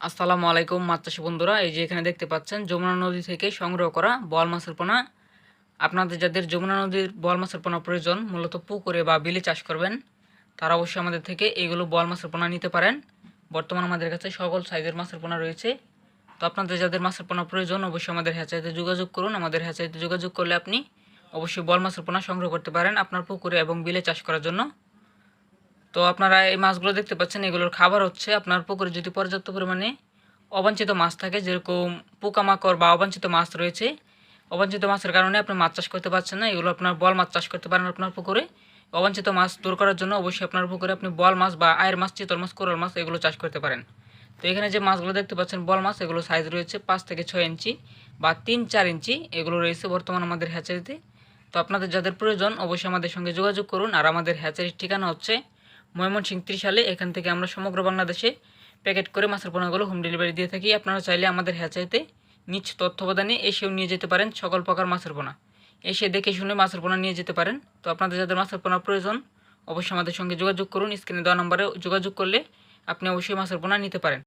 আসসালামু আলাইকুম মাছ বন্ধুরা। এই যে এখানে দেখতে পাচ্ছেন, যমুনা নদী থেকে সংগ্রহ করা বল মাছের পোনা। আপনাদের যাদের যমুনা নদীর বল মাছের পোনা প্রয়োজন, মূলত পুকুরে বা বিলে চাষ করবেন, তারা অবশ্যই আমাদের থেকে এইগুলো বল মাছের পোনা নিতে পারেন। বর্তমানে আমাদের কাছে সকল সাইজের মাছের পোনা রয়েছে। তো আপনাদের যাদের মাছের পোনা প্রয়োজন, অবশ্যই আমাদের হ্যাচাইতে যোগাযোগ করুন। আমাদের হ্যাচাইতে যোগাযোগ করলে আপনি অবশ্যই বল মাছের পোনা সংগ্রহ করতে পারেন আপনার পুকুরে এবং বিলে চাষ করার জন্য। তো আপনারা এই মাছগুলো দেখতে পাচ্ছেন, এগুলোর খাবার হচ্ছে আপনার পুকুরে যদি পর্যাপ্ত পরিমাণে অবাঞ্ছিত মাছ থাকে, যেরকম পোকামাকড় বা অবাঞ্ছিত মাছ রয়েছে, অবাঞ্ছিত মাছের কারণে আপনি মাছ চাষ করতে পারছেন না, এগুলো আপনার বল মাছ চাষ করতে পারেন আপনার পুকুরে। অবাঞ্ছিত মাছ দূর করার জন্য অবশ্যই আপনার পুকুরে আপনি বল মাছ বা আয়ের মাছ, চিতল মাছ, কোরাল মাছ এগুলো চাষ করতে পারেন। তো এখানে যে মাছগুলো দেখতে পাচ্ছেন, বল মাছ এগুলো সাইজ রয়েছে পাঁচ থেকে ছয় ইঞ্চি বা তিন চার ইঞ্চি, এগুলো রয়েছে বর্তমান আমাদের হ্যাচারিতে তো। আপনাদের যাদের প্রয়োজন, অবশ্যই আমাদের সঙ্গে যোগাযোগ করুন। আর আমাদের হ্যাচারির ঠিকানা হচ্ছে ময়মনসিংহ ত্রিশালে এখান থেকে আমরা সমগ্র বাংলাদেশে প্যাকেট করে মাছের পোনাগুলো হোম ডেলিভারি দিয়ে থাকি। আপনারা চাইলে আমাদের হ্যাচাইতে নিচ তত্ত্বাবধানে এসেও নিয়ে যেতে পারেন সকল প্রকার মাছের পোনা। এসে দেখে শুনে মাছের পোনা নিয়ে যেতে পারেন। তো আপনাদের যাদের মাছের পোনা প্রয়োজন, অবশ্যই আমাদের সঙ্গে যোগাযোগ করুন। স্ক্রিনে দেওয়া নম্বরে যোগাযোগ করলে আপনি অবশ্যই মাছের পোনা নিতে পারেন।